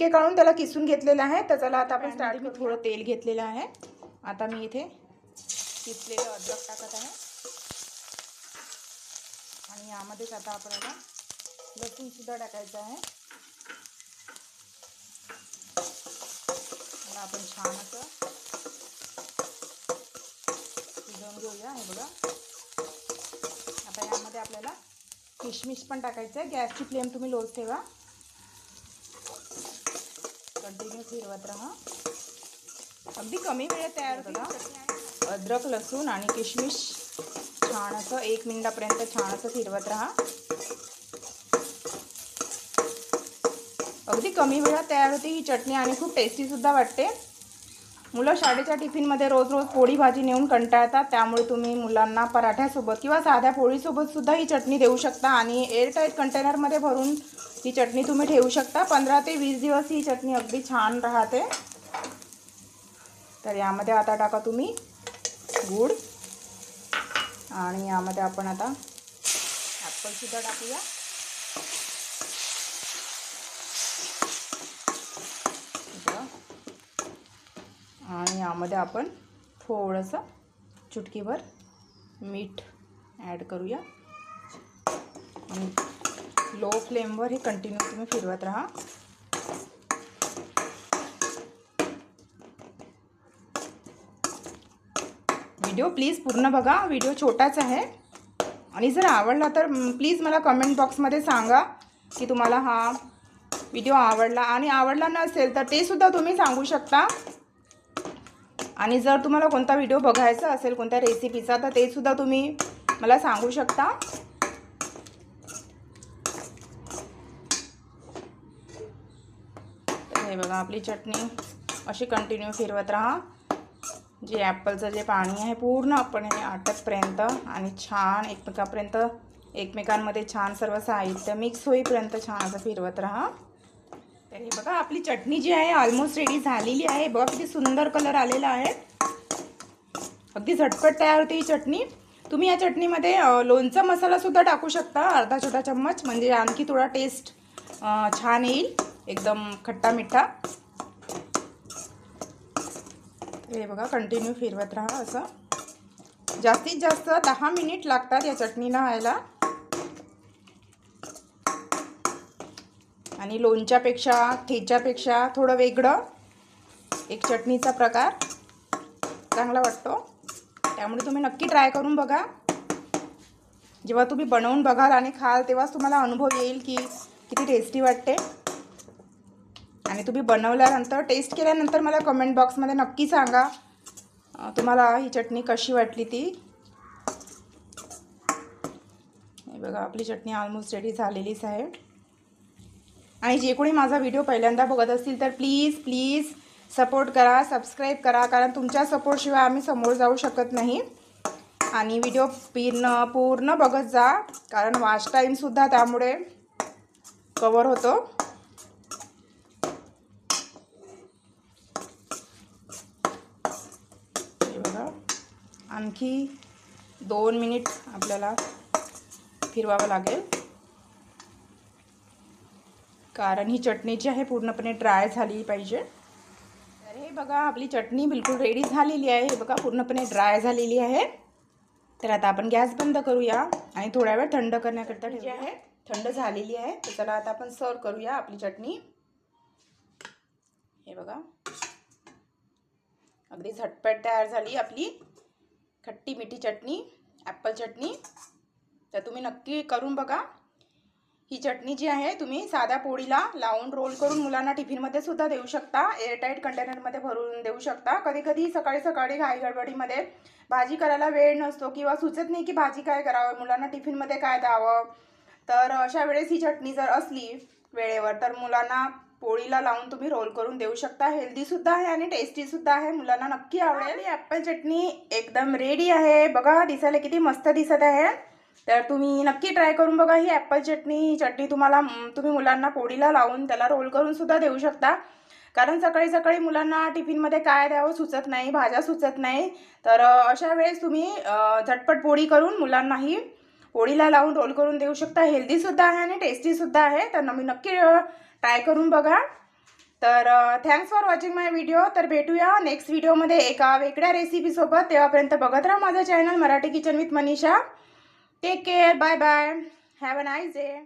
छिलके काढून त्याला किसून घेतलेलं आहे. तर चला आता आपण स्टार्ट मी थोडं तेल घेतलेलं आहे. आता मी इथे किसलेलं अद्रक टाकत आहे. आणि यामध्येच आता आपल्याला लसूण सुद्धा टाकायचं आहे. मला आपण छान असं शिजवून घेऊया हे बघा. आता यामध्ये आपल्याला किशमिश पण टाकायचं आहे. गॅसची फ्लेम तुम्ही लोच ठेवा. कंटिन्यू फिरवत राहा. अगदी कमी वेळेत तयार होतं अद्रक लसूण आणि किशमिश छान असं एक मिनिटापर्यंत छान असं फिरवत राहा. अगदी कमी वेळात तयार होते ही चटणी आणि खूप टेस्टीसुद्धा वाटते. मुलं शाळेच्या टिफिनमध्ये रोज रोज पोळी भाजी नेऊन कंटाळतात. त्यामुळे तुम्ही मुलांना पराठ्यासोबत किंवा साध्या पोळीसोबतसुद्धा ही चटणी देऊ शकता आणि एअरटाईट कंटेनरमध्ये भरून ही चटणी तुम्ही ठेवू शकता. पंधरा ते वीस दिवस ही चटणी अगदी छान राहते. तर यामध्ये आता टाका तुम्ही गूळ. आणि यामध्ये आपण आता ॲपलसुद्धा टाकूया बघा. आणि यामध्ये आपण थोडंसं चुटकीभर मीठ ॲड करूया. आणि लो फ्लेमवर हे कंटिन्यू तुम्ही फिरवत राहा. व्हिडिओ प्लीज पूर्ण बघा. व्हिडिओ छोटाच आहे. आणि जर आवडला तर प्लीज मला कमेंट बॉक्समध्ये सांगा की तुम्हाला हा व्हिडिओ आवडला. आणि आवडला नसेल तर ते सुद्धा तुम्ही सांगू शकता. आणि जर तुम्हाला कोणता व्हिडिओ बघायचा असेल कोणत्या रेसिपीचा तर ते सुद्धा तुम्ही मला सांगू शकता. हे बघा आपली चटणी अशी कंटिन्यू फिरवत राहा. जे ॲपलचं जे पाणी आहे पूर्ण आपण हे आटतपर्यंत आणि छान एकमेकापर्यंत एकमेकांमध्ये छान सर्व साहित्य मिक्स होईपर्यंत छान असं फिरवत राहा. तर हे बघा आपली चटणी जी आहे ऑलमोस्ट रेडी झालेली आहे. बघा किती सुंदर कलर आलेला आहे. अगदी झटपट तयार होते ही चटणी. तुम्ही या चटणीमध्ये लोणचा मसालासुद्धा टाकू शकता अर्धा छोटा चम्मच. म्हणजे आणखी थोडा टेस्ट छान येईल. एकदम खट्टा मिठा. हे बघा कंटिन्यू फिरवत राहा असं. जास्तीत जास्त दहा मिनिट लागतात या चटणीला व्हायला आणि लोणच्यापेक्षा ठेच्यापेक्षा थोडं वेगळं. एक चटणीचा प्रकार. चांगला वाटतो. त्यामुळे तुम्ही नक्की ट्राय करून बघा. जेव्हा तुम्ही बनवून बघाल आणि खाल तेव्हाच तुम्हाला अनुभव येईल की किती टेस्टी वाटते. आणि तुम्ही बनवल्यानंतर टेस्ट केल्यानंतर मला कमेंट बॉक्समध्ये नक्की सांगा तुम्हाला ही चटणी कशी वाटली ती. बघा आपली चटणी ऑलमोस्ट रेडी झालेलीच आहे. आणि जे कोणी माझा व्हिडिओ पहिल्यांदा बघत असतील तर प्लीज प्लीज सपोर्ट करा सबस्क्राईब करा कारण तुमच्या सपोर्टशिवाय आम्ही समोर जाऊ शकत नाही. आणि व्हिडिओ पूर्ण पूर्ण बघत जा कारण वाच टाईमसुद्धा त्यामुळे कवर होतो. बघा आणखी दोन मिनिट आपल्याला फिरवावं लागेल. कारण ही चटणी जी आहे पूर्णपणे ड्राय झाली पाहिजे. तर हे बघा आपली चटणी बिलकुल रेडी झालेली आहे. हे बघा पूर्णपणे ड्राय झालेली आहे. तर आता आपण गॅस बंद करूया आणि थोड्या वेळ थंड करण्याकरता जी आहे. थंड झालेली आहे. तर चला आता आपण सर्व करूया आपली चटणी. हे बघा. अगदी झटपट तयार झाली आपली खट्टी मिठी चटणी ॲपल चटणी. तर तुम्ही नक्की करून बघा. ही चटणी जी आहे तुम्ही साध्या पोळीला लावून रोल करून मुलांना टिफिनमध्ये सुद्धा देऊ शकता. एअरटाईट कंटेनरमध्ये भरून देऊ शकता. कधी कधी सकाळी सकाळी घाई गडबडीमध्ये भाजी करायला वेळ नसतो किंवा सुचत नाही की भाजी काय करावं मुलांना टिफिनमध्ये काय द्यावं. तर अशा वेळेस ही चटणी जर असली वेळेवर तर मुलांना पोळीला लावून तुम्ही रोल करून देऊ शकता. हेल्दीसुद्धा आहे आणि टेस्टीसुद्धा आहे. मुलांना नक्की आवडेल. ॲपल चटणी एकदम रेडी आहे. बघा दिसायला किती मस्त दिसत आहे. तर तुम्ही नक्की ट्राय करून बघा. ही ॲपल चटणी ही चटणी तुम्हाला तुम्ही मुलांना पोळीला लावून त्याला रोल करून सुद्धा देऊ शकता. कारण सकाळी सकाळी मुलांना टिफिनमध्ये काय द्यावं सुचत नाही भाज्या सुचत नाही. तर अशा वेळेस तुम्ही झटपट पोळी करून मुलांनाही पोळीला लावून रोल करून देऊ शकता. हेल्दीसुद्धा आहे आणि टेस्टीसुद्धा आहे. तर मी नक्की ट्राय करून बघा. तर thanks for watching my video तर भेटूया नेक्स्ट व्हिडिओमध्ये एका वेगळ्या रेसिपीसोबत तेव्हापर्यंत बघत राहा माझं channel Marathi kitchen with Manisha. Take care. Bye bye. Have a nice day.